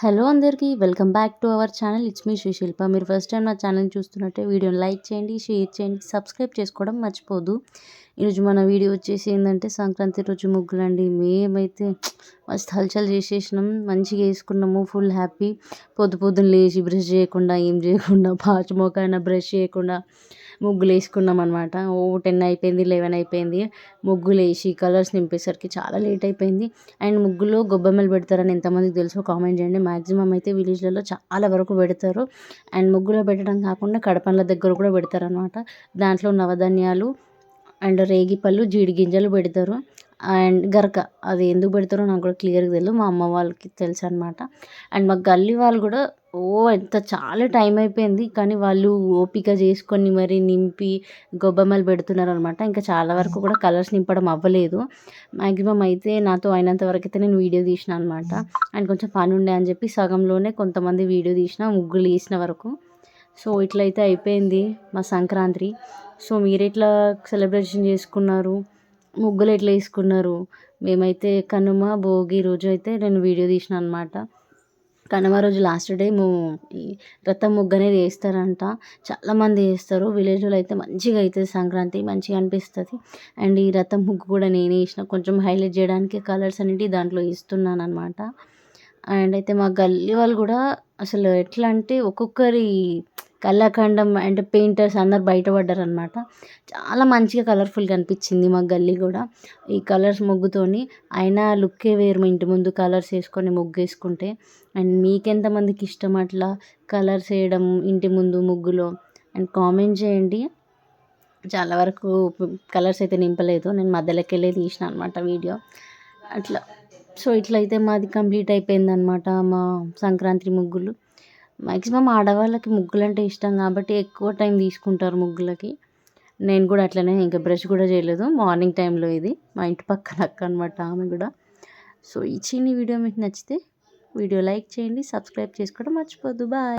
Hello అందరికీ welcome back to our channel. It's me Srishilpa మీరు first time నా channel చూస్తున్నట్టే వీడియోని లైక్ చేయండి షేర్ చేయండి సబ్స్క్రైబ్ చేసుకోవడం మర్చిపోదు. ఈరోజు మన వీడియో వచ్చేసి ఏంటంటే సంక్రాంతి రోజు ముగ్గులండి. మేమైతే మస్తు హల్చల్ చేసేసినాం మంచిగా వేసుకున్నాము ఫుల్ హ్యాపీ పొద్దు పొద్దున్న లేచి బ్రష్ చేయకుండా ఏం చేయకుండా పాచిమోకైనా బ్రష్ చేయకుండా ముగ్గులు వేసుకున్నాం అనమాట ఓ టెన్ అయిపోయింది లెవెన్ అయిపోయింది. ముగ్గులు వేసి కలర్స్ నింపేసరికి చాలా లేట్ అయిపోయింది. అండ్ ముగ్గులో గొబ్బెమ్మలు పెడతారని ఎంతమందికి తెలుసో కామెంట్ చేయండి. మ్యాక్సిమం అయితే విలేజ్లలో చాలా వరకు పెడతారు. అండ్ ముగ్గులో పెట్టడం కాకుండా కడపండ్ల దగ్గర కూడా పెడతారనమాట దాంట్లో నవధాన్యాలు అండ్ రేగిపళ్ళు జీడి గింజలు పెడతారు. అండ్ గరక అది ఎందుకు పెడతారో నాకు కూడా క్లియర్గా తెలియదు మా అమ్మ వాళ్ళకి తెలుసు అనమాట అండ్ మా గల్లీ వాళ్ళు కూడా ఓ ఎంత చాలా టైం అయిపోయింది. కానీ వాళ్ళు ఓపిక చేసుకొని మరి నింపి గొబ్బెమ్మలు పెడుతున్నారు అనమాట ఇంకా చాలా వరకు కూడా కలర్స్ నింపడం అవ్వలేదు. మ్యాక్సిమం అయితే నాతో అయినంత వరకు అయితే నేను వీడియో తీసిన అనమాట అండ్ కొంచెం పని ఉండే అని చెప్పి సగంలోనే కొంతమంది వీడియో తీసిన ముగ్గులు వేసిన వరకు. సో ఇట్లయితే అయిపోయింది మా సంక్రాంతి. సో మీరు ఎట్లా సెలబ్రేషన్ చేసుకున్నారు? ముగ్గులు ఎట్లా వేసుకున్నారు? మేమైతే కనుమ భోగి రోజు అయితే నేను వీడియో తీసిన అనమాట కనుమ రోజు లాస్ట్ డే ఈ రథం ముగ్గు అనేది వేస్తారంట చాలామంది వేస్తారు. విలేజ్లో అయితే మంచిగా అవుతుంది సంక్రాంతి మంచిగా అనిపిస్తుంది. అండ్ ఈ రథం ముగ్గు కూడా నేనే వేసిన. కొంచెం హైలైట్ చేయడానికి కలర్స్ అనేవి దాంట్లో ఇస్తున్నాను అనమాట అండ్ అయితే మా గల్లీ వాళ్ళు కూడా అసలు ఎట్లా అంటే ఒక్కొక్కరి కళాఖండం అంటే పెయింటర్స్ అందరు బయటపడ్డారు అనమాట చాలా మంచిగా కలర్ఫుల్గా అనిపించింది మా గల్లీ కూడా. ఈ కలర్స్ ముగ్గుతోని అయినా లుక్కే వేరు మా ఇంటి ముందు కలర్స్ వేసుకొని ముగ్గు వేసుకుంటే అండ్ మీకెంతమందికి ఇష్టం అట్లా కలర్స్ వేయడం ఇంటి ముందు ముగ్గులో? అండ్ కామెంట్ చేయండి. చాలా వరకు కలర్స్ అయితే నింపలేదు. నేను మధ్యలోకి వెళ్ళి తీసిన అనమాట వీడియో. అట్లా. సో ఇట్లయితే మాది కంప్లీట్ అయిపోయింది అనమాట మా సంక్రాంతి ముగ్గులు. మ్యాక్సిమం ఆడవాళ్ళకి ముగ్గులు అంటే ఇష్టం కాబట్టి ఎక్కువ టైం తీసుకుంటారు ముగ్గులకి. నేను కూడా అట్లనే ఇంకా బ్రష్ కూడా చేయలేదు. మార్నింగ్ టైంలో ఇది. మా ఇంటి పక్కన అక్క అనమాట ఆమె కూడా. సో ఈ చిన్ని వీడియో మీకు నచ్చితే వీడియో లైక్ చేయండి సబ్స్క్రైబ్ చేసుకోవడం మర్చిపోద్దు బాయ్.